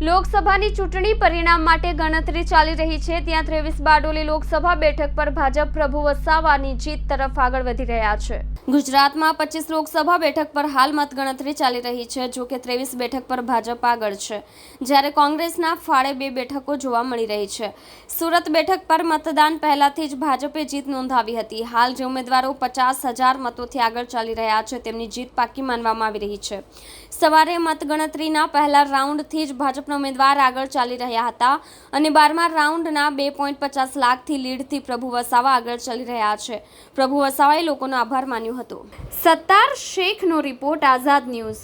લોકસભાની ચૂંટણી પરિણામ માટે ગણતરી ચાલી રહી છે. ત્યાં ત્રેવીસ બારડોલી લોકસભા બેઠક પર ભાજપ, પ્રભુ વસાવાની જીત તરફ આગળ વધી રહ્યા છે. ગુજરાતમાં પચીસ લોકસભા બેઠક પર હાલ મતગણતરી ચાલી રહી છે, જો કે ત્રેવીસ બેઠક પર ભાજપ આગળ છે. જ્યારે કોંગ્રેસના ફાળે બે બેઠકો જોવા મળી રહી છે. સુરત બેઠક પર મતદાન પહેલાથી જ ભાજપે જીત નોંધાવી હતી. હાલ જે ઉમેદવારો પચાસ હજાર મતોથી આગળ ચાલી રહ્યા છે, તેમની જીત પાકી માનવામાં આવી રહી છે. સવારે મતગણતરીના પહેલા રાઉન્ડથી જ ભાજપના ઉમેદવાર આગળ ચાલી રહ્યા હતા અને બારમા રાઉન્ડના બે પોઈન્ટ પચાસ લાખથી લીડથી પ્રભુ વસાવા આગળ ચાલી રહ્યા છે. પ્રભુ વસાવાએ લોકોનો આભાર માન્યો હતો. સત્તાર શેખનો રિપોર્ટ આઝાદ ન્યૂઝ.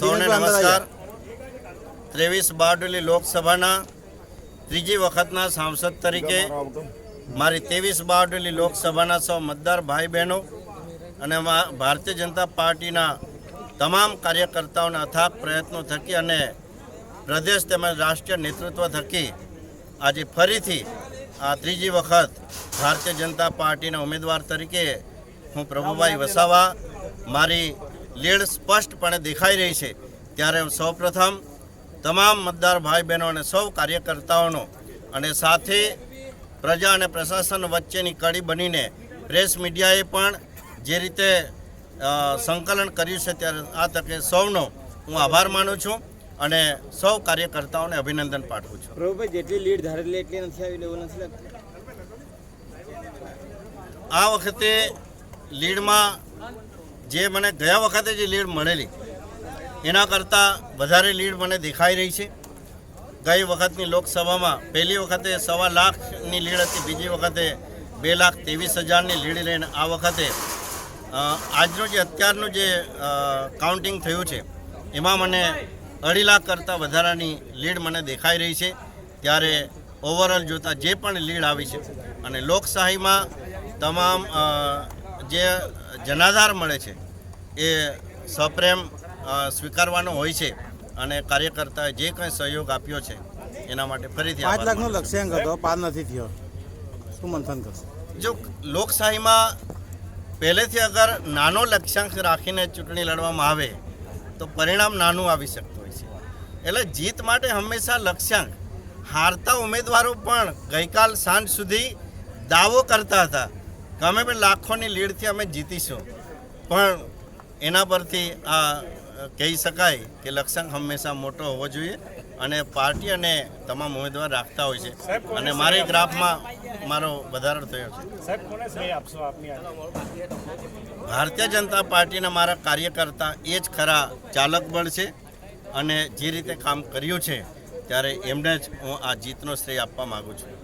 સૌને નમસ્કાર. ત્રેવીસ બારડોલી લોકસભાના ત્રીજી વખતના સાંસદ તરીકે મારી ત્રેવીસ બારડોલી લોકસભાના સૌ મતદાર ભાઈ બહેનો અને મા- ભારતીય જનતા પાર્ટીના તમામ કાર્યકર્તાઓના અથાગ પ્રયત્નો થકી અને પ્રદેશ તેમજ રાષ્ટ્રીય નેતૃત્વ થકી આજે ફરીથી આ ત્રીજી વખત ભારતીય જનતા પાર્ટીના ઉમેદવાર તરીકે હું પ્રભુભાઈ વસાવા મારી લીડ સ્પષ્ટપણે દેખાઈ રહી છે. ત્યારે સૌપ્રથમ તમામ મતદાર ભાઈ બહેનો અને સૌ કાર્યકર્તાઓનો અને સાથે પ્રજા અને પ્રશાસન વચ્ચેની કડી બનીને પ્રેસ મીડિયાએ પણ જે રીતે સંકલન કર્યું છે ત્યારે આ તકે સૌનો હું આભાર માનું છું. અને સૌ કાર્યકર્તાઓને અભિનંદન પાઠવું છું. પ્રભુભાઈ જેટલી લીડ ધારેલી એટલી નથી આવી એવું નથી લાગતું? આ વખતે લીડમાં જે મને ગયા વખતે જે લીડ મળેલી એના કરતાં વધારે લીડ મને દેખાઈ રહી છે. ગઈ વખતની લોકસભામાં પહેલી વખતે સવા લાખની લીડ હતી બીજી વખતે બે લાખ ત્રેવીસ હજારની લીડ લઈને આ વખતે આજનું જે અત્યારનું જે કાઉન્ટિંગ થયું છે એમાં મને અઢી લાખ કરતાં વધારાની લીડ મને દેખાઈ રહી છે. ત્યારે ઓવરઓલ જોતાં જે પણ લીડ આવી છે અને લોકશાહીમાં તમામ જે જનાધાર મળે છે એ સપ્રેમ સ્વીકારવાનો હોય છે અને કાર્યકર્તાએ જે કંઈ સહયોગ આપ્યો છે એના માટે ફરીથી પાંચ લાખનો લક્ષ્યાંક હતો પાર નથી થયો. શું મંથન કરશે? જો લોકશાહીમાં પહેલેથી અગર નાનો લક્ષ્યાંક રાખીને ચૂંટણી લડવામાં આવે તો પરિણામ નાનું આવી શકતું. એટલે જીત માટે હંમેશા લક્ષ્યાંક. હારતા ઉમેદવારો પણ ગઈકાલ સાંજ સુધી દાવો કરતા હતા. કે અમે પણ લાખોની લીડથી અમે જીતીશું. પણ એના પરથી આ કહી શકાય કે લક્ષ્યાંક હંમેશા મોટો હોવો જોઈએ અને પાર્ટી અને તમામ ઉમેદવાર રાખતા હોય છે. અને મારી ગ્રાફમાં મારો વધારો થયો છે. ભારતીય જનતા પાર્ટીના મારા કાર્યકર્તા એ જ ખરા ચાલક બળ છે. અને જે રીતે કામ કર્યું છે, ત્યારે એમને જ હું આ જીતનો શ્રેય આપવા માગું છું.